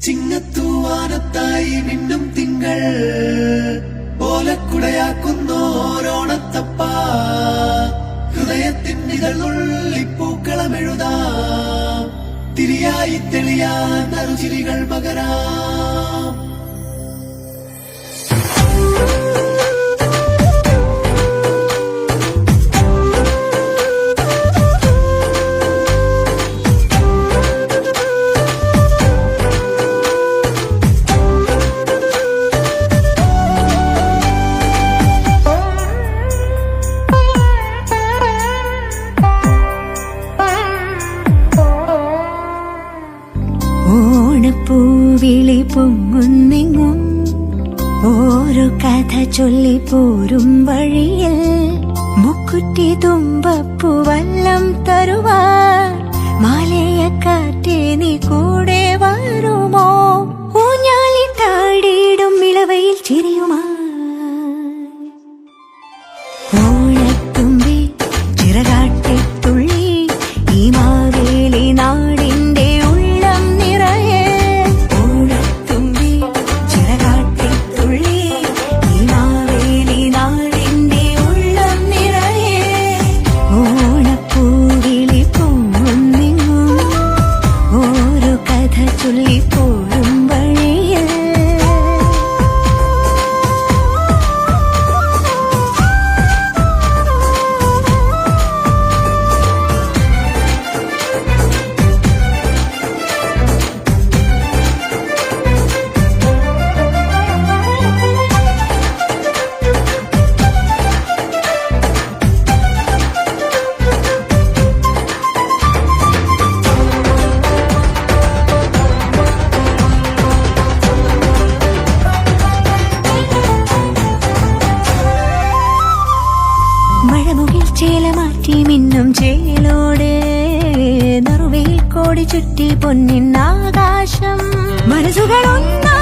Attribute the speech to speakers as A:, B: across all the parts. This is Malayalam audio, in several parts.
A: ചിങ്ങത്തൂവാനത്തായി മിന്നും തിങ്കൾ ഓലക്കുടയാക്കുന്നോരോണത്തപ്പ. ഹൃദയത്തിന്നിതളുള്ളിപ്പൂക്കളമെഴുതാം തിരിയായി തെളിയാൻ നറുചിരികൾ പകരാം.
B: മനപ്പൂവിളി പൊങ്ങുന്നിങ്ങും ഓരോ കഥ ചൊല്ലി പോരും വഴിയിൽ. മുക്കുറ്റി തുമ്പപ്പൂവല്ലം തരുവ മിന്നും ചേലോടെ നറുവിൽ കോടി ചുറ്റി പൊന്നിൻ ആകാശം. മനസ്സുകളൊന്നും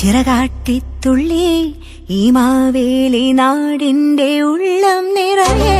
B: ചിറകാട്ടിത്തുള്ളി ഈ മാവേലി നാടിന്റെ ഉള്ളം നിറയേ.